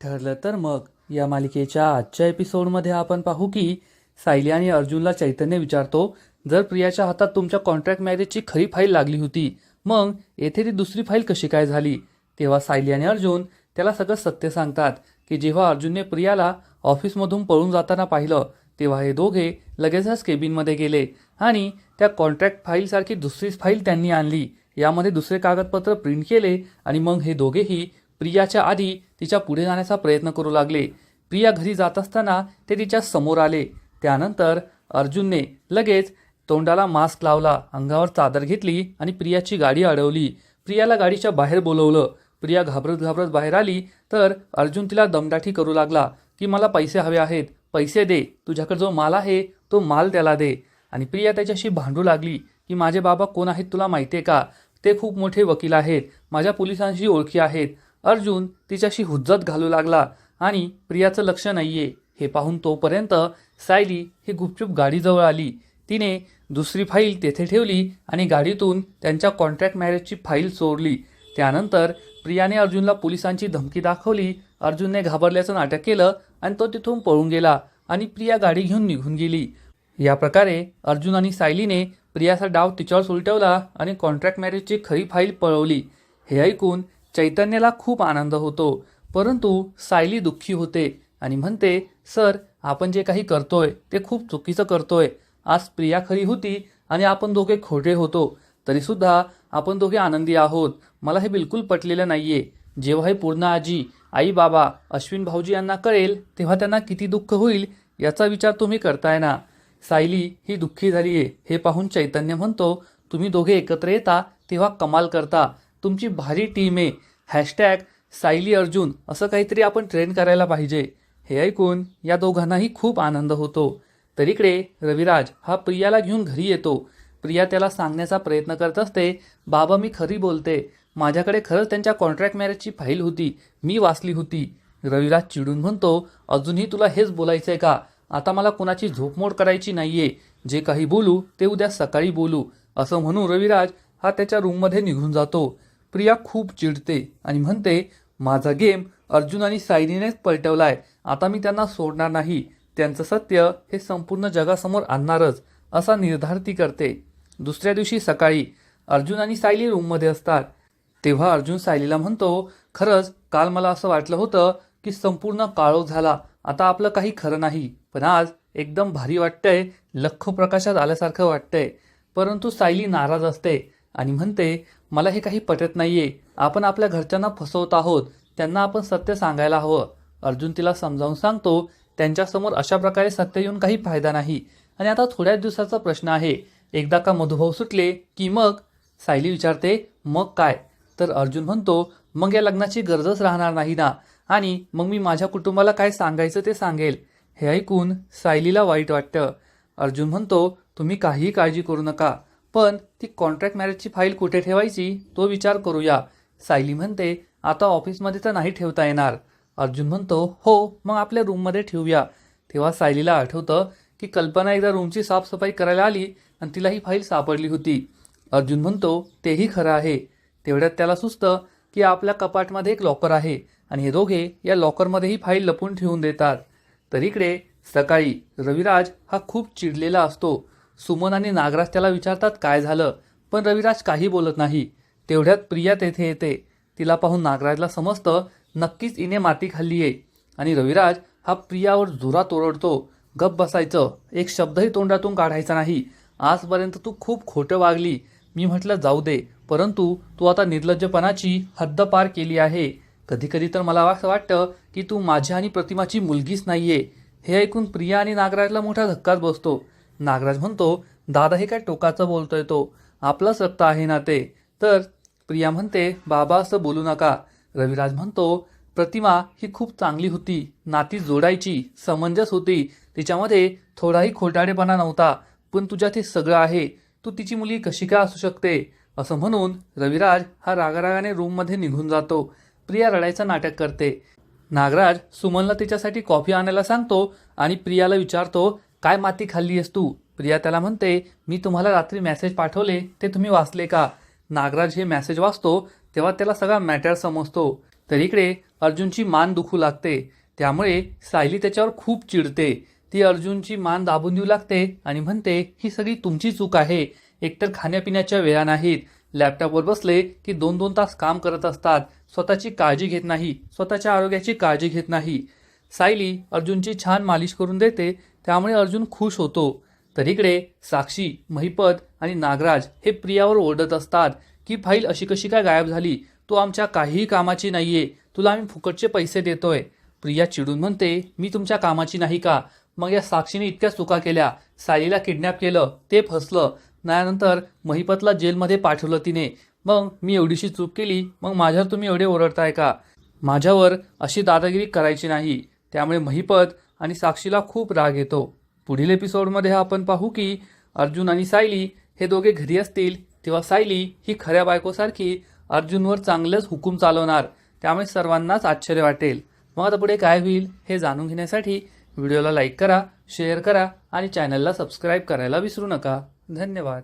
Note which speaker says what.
Speaker 1: ठरलं तर मग. या मालिकेच्या आजच्या एपिसोडमध्ये आपण पाहू की सायली आणि अर्जुनला चैतन्य विचारतो जर प्रियाच्या हातात तुमच्या कॉन्ट्रॅक्ट मॅरेजची खरी फाईल लागली होती मग येथे ती दुसरी फाईल कशी काय झाली? तेव्हा सायली आणि अर्जुन त्याला सगळं सत्य सांगतात की जेव्हा अर्जुनने प्रियाला ऑफिसमधून पळून जाताना पाहिलं तेव्हा हे दोघे लगेचच केबिनमध्ये गेले आणि त्या कॉन्ट्रॅक्ट फाईलसारखी दुसरीच फाईल त्यांनी आणली. यामध्ये दुसरे कागदपत्र प्रिंट केले आणि मग हे दोघेही प्रियाच्या आधी तिच्या पुढे जाण्याचा प्रयत्न करू लागले. प्रिया घरी जात असताना ते तिच्या समोर आले. त्यानंतर अर्जुनने लगेच तोंडाला मास्क लावला अंगावर चादर घेतली आणि प्रियाची गाडी अडवली. प्रियाला गाडीच्या बाहेर बोलवलं. प्रिया घाबरत घाबरत बाहेर आली तर अर्जुन तिला दमदाठी करू लागला की मला पैसे हवे आहेत. पैसे दे. तुझ्याकडे जो माल आहे तो माल त्याला दे. आणि प्रिया त्याच्याशी भांडू लागली की माझे बाबा कोण आहेत तुला माहिती आहे का? ते खूप मोठे वकील आहेत. माझ्या पोलिसांशी ओळखी आहेत. अर्जुन तिच्याशी हुज्जत घालू लागला आणि प्रियाचं लक्ष नाहीये. हे पाहून तोपर्यंत सायली ही गुपचूप गाडीजवळ आली. तिने दुसरी फाईल तेथे ठेवली आणि गाडीतून त्यांच्या कॉन्ट्रॅक्ट मॅरेजची फाईल चोरली. त्यानंतर प्रियाने अर्जुनला पोलिसांची धमकी दाखवली. अर्जुनने घाबरल्याचं नाटक केलं आणि तो तिथून पळून गेला आणि प्रिया गाडी घेऊन निघून गेली. या प्रकारे अर्जुन आणि सायलीने प्रियाचा डाव तिच्यावर सुलटवला आणि कॉन्ट्रॅक्ट मॅरेजची खरी फाईल पळवली. हे ऐकून चैतन्याला खूप आनंद होतो. परंतु सायली दुःखी होते आणि म्हणते सर आपण जे काही करतोय ते खूप चुकीचं करतोय. आज प्रिया खरी होती आणि आपण दोघे खोटे होतो. तरीसुद्धा आपण दोघे आनंदी आहोत. मला हे बिलकुल पटलेलं नाहीये. जेव्हा हे पूर्ण आजी आई बाबा अश्विन भाऊजी यांना कळेल तेव्हा त्यांना किती दुःख होईल याचा विचार तुम्ही करताय ना. सायली ही दुःखी झाली आहे हे पाहून चैतन्य म्हणतो तुम्ही दोघे एकत्र येता तेव्हा कमाल करता. तुमची भारी टीम आहे. हॅशटॅग सायली अर्जुन असं काहीतरी आपण ट्रेन करायला पाहिजे. हे ऐकून या दोघांनाही खूप आनंद होतो. तर इकडे रविराज हा प्रियाला घेऊन घरी येतो. प्रिया त्याला सांगण्याचा प्रयत्न करत असते बाबा मी खरी बोलते. माझ्याकडे खरंच त्यांच्या कॉन्ट्रॅक्ट मॅरेजची फाईल होती. मी वाचली होती. रविराज चिडून म्हणतो अजूनही तुला हेच बोलायचंय का? आता मला कुणाची झोपमोड करायची नाहीये. जे काही बोलू ते उद्या सकाळी बोलू. असं म्हणून रविराज हा त्याच्या रूममध्ये निघून जातो. प्रिया खूप चिडते आणि म्हणते माझा गेम अर्जुन आणि सायलीनेच पलटवलाय. आता मी त्यांना सोडणार नाही. त्यांचं सत्य हे संपूर्ण जगासमोर आणणारच असा निर्धार ती करते. दुसऱ्या दिवशी सकाळी अर्जुन आणि सायली रूममध्ये असतात. तेव्हा अर्जुन सायलीला म्हणतो खरंच काल मला असं वाटलं होतं की संपूर्ण काळोख झाला. आता आपलं काही खरं नाही. पण आज एकदम भारी वाटतंय लख प्रकाशात आल्यासारखं वाटतंय. परंतु सायली नाराज असते. आणि म्हणते मला हे काही पटत नाहीये. आपण आपल्या घरच्यांना फसवत आहोत. त्यांना आपण सत्य सांगायला हवं. अर्जुन तिला समजावून सांगतो त्यांच्यासमोर अशा प्रकारे सत्य येऊन काही फायदा नाही. आणि आता थोड्याच दिवसाचा प्रश्न आहे. एकदा का मधुभाऊ सुटले की मग? सायली विचारते मग काय? तर अर्जुन म्हणतो मग या लग्नाची गरजच राहणार नाही ना. आणि मग मी माझ्या कुटुंबाला काय सांगायचं ते सांगेल. हे ऐकून सायलीला वाईट वाटतं. अर्जुन म्हणतो तुम्ही काहीही काळजी करू नका. पण ती कॉन्ट्रॅक्ट मॅरेजची फाईल कुठे ठेवायची? तो विचार करूया. सायली म्हणते आता ऑफिसमध्ये तर नाही ठेवता येणार. अर्जुन म्हणतो हो मग आपल्या रूममध्ये ठेवूया. तेव्हा सायलीला आठवतं की कल्पना एकदा रूमची साफसफाई करायला आली आणि तिला ही फाईल सापडली होती. अर्जुन म्हणतो तेही खरं आहे. तेवढ्यात त्याला सुचतं की आपल्या कपाटमध्ये एक लॉकर आहे आणि हे दोघे या लॉकरमध्ये ही फाईल लपून ठेवून देतात. तर इकडे सकाळी रविराज हा खूप चिडलेला असतो. सुमन आणि नागराज त्याला विचारतात काय झालं पण रविराज काही बोलत नाही. तेवढ्यात प्रिया तेथे येते. तिला पाहून नागराजला समजतं नक्कीच इने माती खाल्ली आहे. आणि रविराज हा प्रियावर जोरात ओरडतो गप बसायचं. एक शब्दही तोंडातून काढायचा नाही. आजपर्यंत तू खूप खोटं वागली. मी म्हटलं जाऊ दे. परंतु तू आता निर्लज्जपणाची हद्द पार केली आहे. कधीकधी तर मला असं वाटतं की तू माझ्या आणि प्रतिमाची मुलगीच नाहीये. हे ऐकून प्रिया आणि नागराजला मोठा धक्काच बसतो. नागराज म्हणतो दादा हे काय टोकाचं बोलतोय तो. आपलाच रक्त आहे ना ते. तर प्रिया म्हणते बाबा असं बोलू नका. रविराज म्हणतो प्रतिमा ही खूप चांगली होती. नाती जोडायची समंजस होती. तिच्यामध्ये थोडाही खोटाडेपणा नव्हता. पण तुझ्यात हे सगळं आहे. तू तिची मुलगी कशी काय असू शकते? असं म्हणून रविराज हा रागारागाने रूममध्ये निघून जातो. प्रिया रडायचं नाटक करते. नागराज सुमनला तिच्यासाठी कॉफी आणायला सांगतो आणि प्रियाला विचारतो काय माती खाल्ली आहेस तू? प्रिया त्याला म्हणते मी तुम्हाला रात्री मेसेज पाठवले ते तुम्ही वाचले का? नागराज हे मॅसेज वाचतो तेव्हा त्याला सगळा मॅटर समजतो. तर इकडे अर्जुनची मान दुखू लागते. त्यामुळे सायली त्याच्यावर खूप चिडते. ती अर्जुनची मान दाबून देऊ लागते आणि म्हणते ही सगळी तुमची चूक आहे. एकतर खाण्यापिण्याच्या वेळा नाहीत. लॅपटॉपवर बसले की दोन दोन तास काम करत असतात. स्वतःची काळजी घेत नाही. स्वतःच्या आरोग्याची काळजी घेत नाही. सायली अर्जुनची छान मालिश करून देते त्यामुळे अर्जुन खुश होतो. तर इकडे साक्षी महिपत आणि नागराज हे प्रियावर ओरडत असतात की फाईल अशी कशी काय गायब झाली? तू आमच्या काहीही कामाची नाही आहे तुला आम्ही फुकटचे पैसे देतोय. प्रिया चिडून म्हणते मी तुमच्या कामाची नाही का? मग या साक्षीने इतक्या चुका केल्या. सायलीला किडनॅप केलं ते फसलं. त्यानंतर महिपतला जेलमध्ये पाठवलं तिने. मग मी एवढीशी चूक केली मग माझ्यावर तुम्ही एवढे ओरडताय का? माझ्यावर अशी दादागिरी करायची नाही. त्यामुळे महिपत आणि साक्षीला खूप राग येतो. पुढील एपिसोडमध्ये आपण पाहू की अर्जुन आणि सायली हे दोघे घरी असतील तेव्हा सायली ही खऱ्या बायकोसारखी अर्जुनवर चांगलंच हुकूम चालवणार. त्यामुळे सर्वांनाच आश्चर्य वाटेल. मग आता पुढे काय होईल हे जाणून घेण्यासाठी व्हिडिओला लाईक करा शेअर करा आणि चॅनलला सबस्क्राईब करायला विसरू नका. धन्यवाद.